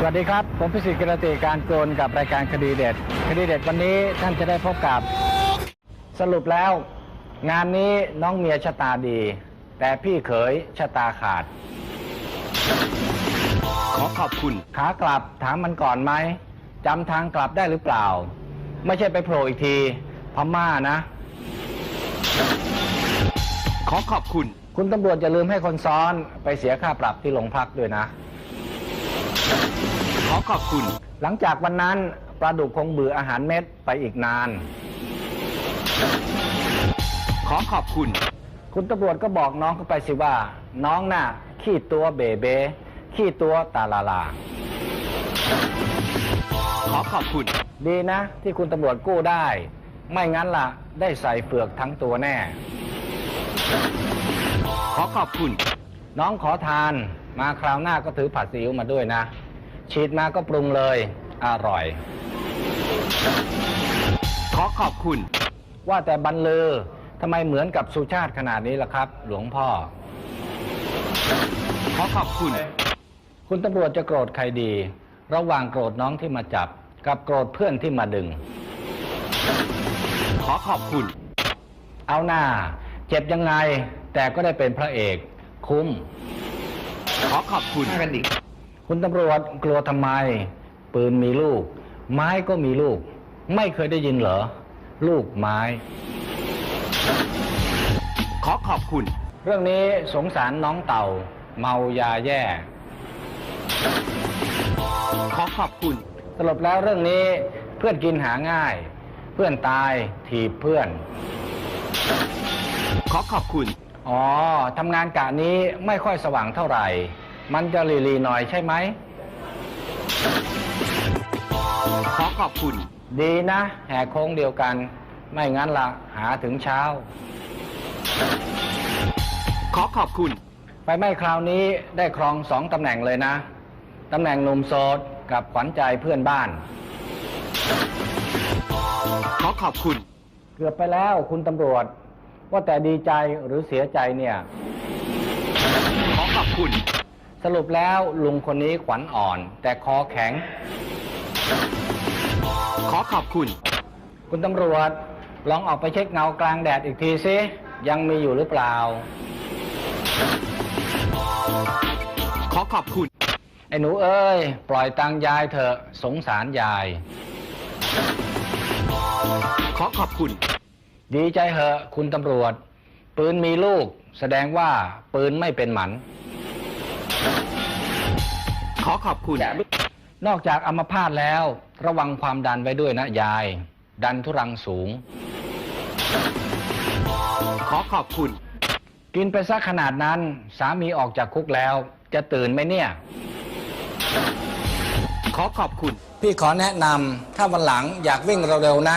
สวัสดีครับ ผมพิสิทธิ์กิรติการโกนกับรายการคดีเด็ด คดีเด็ดวันนี้ท่านจะได้พบกับ สรุปแล้ว งานนี้น้องเมียชะตาดี แต่พี่เขยชะตาขาด ขอขอบคุณ ขากลับถามมันก่อนไหมจำทางกลับได้หรือเปล่า ไม่ใช่ไปโผล่อีกทีพม่านะ ขอขอบคุณ คุณตำรวจอย่าลืมให้คนซ้อนไปเสียค่าปรับที่โรงพักด้วยนะ ขอขอบคุณ หลังจากวันนั้นปลาดุกคงเบื่ออาหารเม็ดไปอีกนาน ขอขอบคุณ คุณตำรวจก็บอกน้องเข้าไปสิว่า น้องน่ะ ขี้ตัวเบเบขี้ตัวตาลาลา ขอขอบคุณ ดีนะ ที่คุณตำรวจกู้ได้ ไม่งั้นล่ะ ได้ใส่เฟือกทั้งตัวแน่ ขอขอบคุณ น้องขอทาน มาคราวหน้าก็ถือผัดซีอิ๊วมาด้วยนะ ฉีดมาก็ปรุงเลย อร่อย ขอขอบคุณ ว่าแต่บรรลือทำไมเหมือนกับสุชาติขนาดนี้ล่ะครับ หลวงพ่อ ขอขอบคุณ คุณตำรวจจะโกรธใครดี ระหว่างโกรธน้องที่มาจับ กับโกรธเพื่อนที่มาดึง ขอขอบคุณ เอาหน้า เจ็บยังไง แต่ก็ได้เป็นพระเอก คุ้ม ขอขอบคุณกันอีก คุณตำรวจกลัวทำไม ปืนมีลูก ไม้ก็มีลูก ไม่เคยได้ยินเหรอ ลูกไม้ ขอขอบคุณ เรื่องนี้สงสารน้องเต่า เมายาแย่ ขอขอบคุณ สรุปแล้วเรื่องนี้เพื่อนกินหาง่าย เพื่อนตายถีบเพื่อน ขอขอบคุณ อ๋อทำงานกะนี้ไม่ค่อยสว่างเท่าไหร่ มันจะรีรีหน่อยใช่ไหม ขอขอบคุณ ดีนะ แหกโค้งเดียวกัน ไม่งั้นละหาถึงเช้า ขอขอบคุณไฟไหม้คราวนี้ได้ครองสองตำแหน่งเลยนะ ตำแหน่งหนุ่มโสดกับขวัญใจเพื่อนบ้าน ขอขอบคุณ เกือบไปแล้วคุณตำรวจ ว่าแต่ดีใจหรือเสียใจเนี่ย ขอขอบคุณ สรุปแล้วลุงคนนี้ขวัญอ่อน แต่คอแข็ง ขอขอบคุณ คุณตำรวจ ลองออกไปเช็คเงากลางแดดอีกทีสิ ยังมีอยู่หรือเปล่า ขอขอบคุณ ไอ้หนูเอ้ย ปล่อยตังยายเถอะสงสารยาย ขอขอบคุณ ดีใจเหอะ คุณตำรวจ ปืนมีลูก แสดงว่าปืนไม่เป็นหมัน ขอขอบคุณ นอกจากอัมพาตแล้ว ระวังความดันไว้ด้วยนะยาย ดันทุรังสูง ขอขอบคุณ กินไปซะขนาดนั้น สามีออกจากคุกแล้ว จะตื่นไหมเนี่ย ขอขอบคุณ พี่ขอแนะนำถ้าวันหลังอยากวิ่งเร็วๆนะ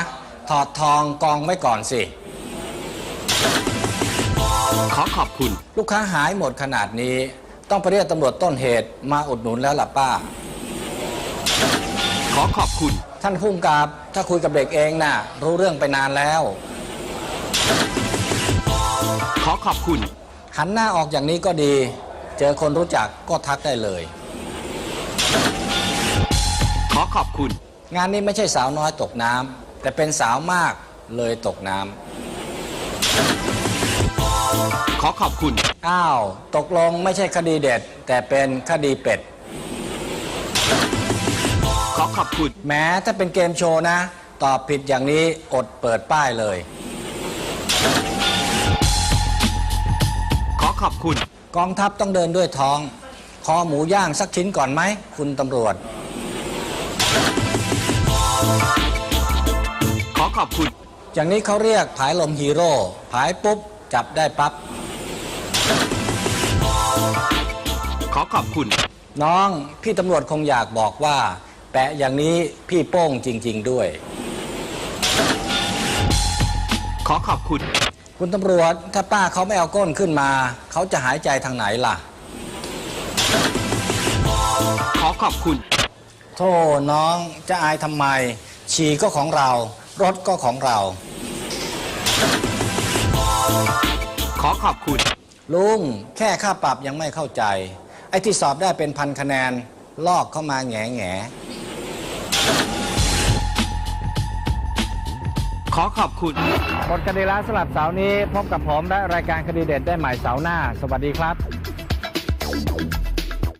ถอดทองกองไว้ก่อนสิ ขอขอบคุณ ลูกค้าหายหมดขนาดนี้ ต้องไปเรียกตำรวจต้นเหตุมาอุดหนุนแล้วล่ะป้า ขอขอบคุณ ท่านพุ่มกับถ้าคุยกับเด็กเองน่ะ รู้เรื่องไปนานแล้ว ขอขอบคุณ หันหน้าออกอย่างนี้ก็ดี เจอคนรู้จักก็ทักได้เลย ขอขอบคุณ งานนี้ไม่ใช่สาวน้อยตกน้ำแต่เป็นสาวมากเลยตกน้ ขอขอบคุณำอ้าว ตกลงไม่ใช่คดีเด็ด แต่เป็นคดีเป็ด ขอขอบคุณ แม้ถ้าเป็นเกมโชว์นะ ตอบผิดอย่างนี้อดเปิดป้ายเลย ขอขอบคุณ กองทัพต้องเดินด้วยท้อง คอหมูย่างสักชิ้นก่อนไหม คุณตำรวจ ขอขอบคุณ อย่างนี้เขาเรียกผายลมฮีโร่ผายปุ๊บ จับได้ปั๊บ ขอขอบคุณ น้องพี่ตำรวจคงอยากบอกว่า แปะอย่างนี้พี่โป้งจริง ๆ ด้วย ขอขอบคุณ คุณตำรวจถ้าป้าเขาไม่เอาก้นขึ้นมา เขาจะหายใจทางไหนล่ะ ขอขอบคุณ โธ่น้องจะอายทำไม ฉี่ก็ของเรา รถก็ของเรา ขอขอบคุณ ลุงแค่ค่าปรับยังไม่เข้าใจ ไอ้ที่สอบได้เป็นพันคะแนน ลอกเข้ามาแง่แง่ขอขอบคุณกฎคดีแล้วสลับเสาร์นี้ พบกับผมและรายการคดีเด็ดได้ใหม่เสาร์หน้า สวัสดีครับ